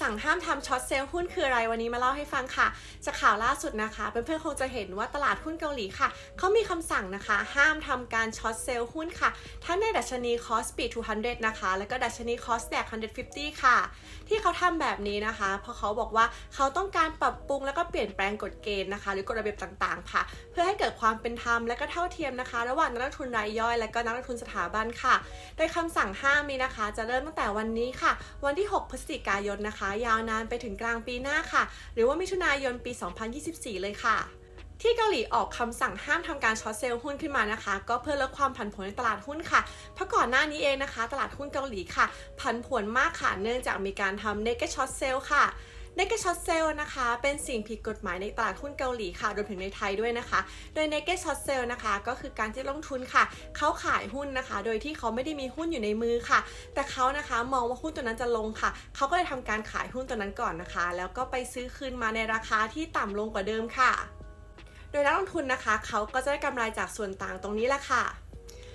สั่งห้ามทำช็อตเซลล์หุ้นคืออะไรวันนี้มาเล่าให้ฟังค่ะจากข่าวล่าสุดนะคะ เพื่อนๆคงจะเห็นว่าตลาดหุ้นเกาหลีค่ะ เขามีคำสั่งนะคะ ห้ามทำการช็อตเซลล์หุ้นค่ะ ทั้งในดัชนีคอสปี200 นะคะ แล้วก็ดัชนีคอสแดก150 ค่ะ ที่เขาทำแบบนี้นะคะ เพราะเขาบอกว่าเขาต้องการปรับปรุงแล้วก็เปลี่ยนแปลงกฎเกณฑ์นะคะ หรือกฎระเบียบต่างๆ ค่ะ เพื่อให้เกิดความเป็นธรรมและก็เท่าเทียมนะคะ ระหว่างนักลงทุนรายย่อย และก็นักลงทุนสถาบันค่ะ โดยคำสั่งห้ามนี้นะคะ จะเริ่มตั้งแต่วันนี้ค่ะ วันที่ 6 พฤศจิกายนนะคะยาวนานไปถึงกลางปีหน้าค่ะ หรือว่ามิถุนายนปี 2024 เลยค่ะที่เกาหลีออกคำสั่งห้ามทำการช็อตเซลล์หุ้นขึ้นมานะคะ ก็เพื่อลดความผันผวนในตลาดหุ้นค่ะ เพราะก่อนหน้านี้เองนะคะ ตลาดหุ้นเกาหลีค่ะ ผันผวนมากค่ะ เนื่องจากมีการทำ naked short sale ค่ะ naked short sale นะคะ เป็นสิ่งผิดกฎหมายในตลาดหุ้นเกาหลีค่ะรวมถึงในไทยด้วยนะคะ โดย naked short sale นะคะ ก็คือการที่ลงทุนค่ะ เขาขายหุ้นนะคะ โดยที่เขาไม่ได้มีหุ้นอยู่ในมือค่ะ แต่เขานะคะมองว่าหุ้นตัวนั้นจะลงค่ะ เขาก็เลยทำการขายหุ้นตัวนั้นก่อนนะคะ แล้วก็ไปซื้อคืนมาในราคาที่ต่ำลงกว่าเดิมค่ะ โดยนักลงทุนนะคะ เขาก็จะได้กำไรจากส่วนต่างตรงนี้แหละค่ะ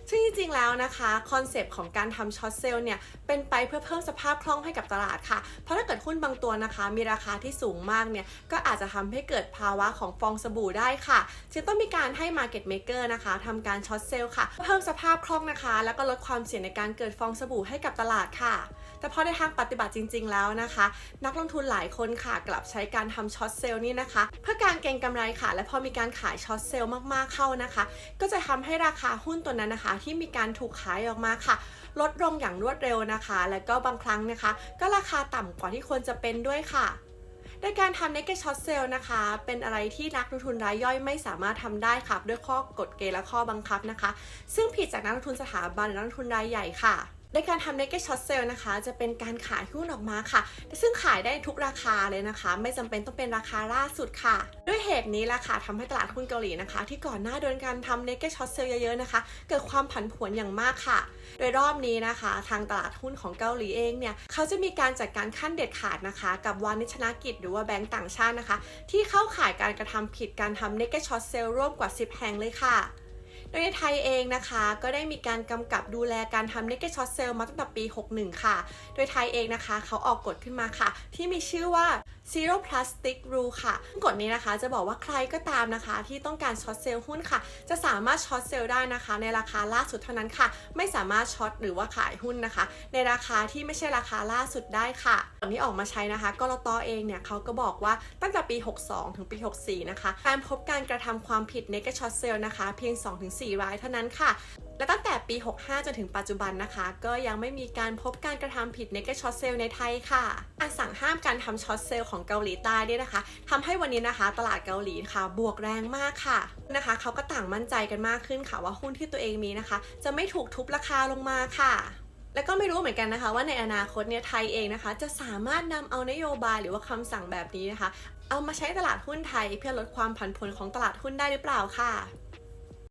ซึ่งจริงๆแล้วนะคะคอนเซปต์ของการทำช็อตเซลล์เนี่ยเป็นไปเพื่อเพิ่มสภาพคล่องให้กับตลาดค่ะ เพราะถ้าเกิดหุ้นบางตัวนะคะ มีราคาที่สูงมากเนี่ยก็อาจจะทำให้เกิดภาวะของฟองสบู่ได้ค่ะจึงต้องมีการให้ Market Maker นะคะทำการช็อตเซลล์ค่ะ เพิ่มสภาพคล่องนะคะ แล้วก็ลดความเสี่ยงในการเกิดฟองสบู่ให้กับตลาดค่ะ แต่พอในทางปฏิบัติจริง ๆ แล้วนะคะ นักลงทุนหลายคนค่ะ กลับใช้การทำช็อตเซลล์นี่นะคะ เพื่อการเก็งกำไรค่ะ และพอมีการขายช็อตเซลล์มากๆเข้านะคะ ก็จะทำให้ราคาหุ้นตัวนั้นนะคะที่มีการถูกขายออกมาค่ะ ลดลงอย่างรวดเร็วนะคะ และก็บางครั้งนะคะ ก็ราคาต่ำกว่าที่ควรจะเป็นด้วยค่ะโดยการทำ naked short sale นะคะ เป็นอะไรที่นักลงทุนรายย่อยไม่สามารถทำได้ค่ะ ด้วยข้อกฎเกณฑ์และข้อบังคับนะคะ ซึ่งผิดจากนักลงทุนสถาบันและนักลงทุนรายใหญ่ค่ะ ในการทำ naked short sale นะคะ จะเป็นการขายหุ้นออกมาค่ะ ซึ่งขายได้ทุกราคาเลยนะคะ ไม่จำเป็นต้องเป็นราคาล่าสุดค่ะ ด้วยเหตุนี้แหละค่ะทำให้ตลาดหุ้นเกาหลีนะคะ ที่ก่อนหน้าโดนการทำ naked short sale เยอะๆนะคะ เกิดความผันผวนอย่างมากค่ะ โดยรอบนี้นะคะ ทางตลาดหุ้นของเกาหลีเองเนี่ยเขาจะมีการจัดการขั้นเด็ดขาดนะคะ กับวานิชนากิจหรือว่าแบงก์ต่างชาตินะคะ ที่เข้าข่ายการกระทำผิดการทำ naked short sale ร่วมกว่า 10 แห่งเลยค่ะ โดยในไทยเองนะคะ ก็ได้มีการกำกับดูแลการทำ naked short sale มาตั้งแต่ปี 61 ค่ะ โดยไทยเองนะคะ เขาออกกฎขึ้นมาค่ะ ที่มีชื่อว่า zero plastic rule ค่ะกฎนี้นะคะจะบอกว่าใครก็ตามนะคะ ที่ต้องการช็อตเซลล์หุ้นค่ะ จะสามารถช็อตเซลล์ได้นะคะ ในราคาล่าสุดเท่านั้นค่ะ ไม่สามารถช็อตหรือว่าขายหุ้นนะคะ ในราคาที่ไม่ใช่ราคาล่าสุดได้ค่ะตอนนี้ออกมาใช้นะคะกรตอเองเนี่ยเขาก็บอกว่าตั้งแต่ปี 62 ถึงปี 64 นะคะ การพบการกระทำความผิด naked short sale นะคะ เพียง 2-4รายเท่านั้นค่ะ และตั้งแต่ปี 65 จนถึงปัจจุบันนะคะ ก็ยังไม่มีการพบการกระทำผิด naked short sale ในไทยค่ะการสั่งห้ามการทำช็อตเซลของเกาหลีใต้เนี่ยนะคะทำให้วันนี้นะคะ ตลาดเกาหลีค่ะ บวกแรงมากค่ะนะคะเขาก็ต่างมั่นใจกันมากขึ้นค่ะว่าหุ้นที่ตัวเองมีนะคะ จะไม่ถูกทุบราคาลงมาค่ะแล้วก็ไม่รู้เหมือนกันนะคะว่าในอนาคตเนี่ยไทยเองนะคะ จะสามารถนำเอานโยบายหรือว่าคำสั่งแบบนี้นะคะ เอามาใช้ตลาดหุ้นไทยเพื่อลดความผันผวนของตลาดหุ้นได้หรือเปล่าค่ะ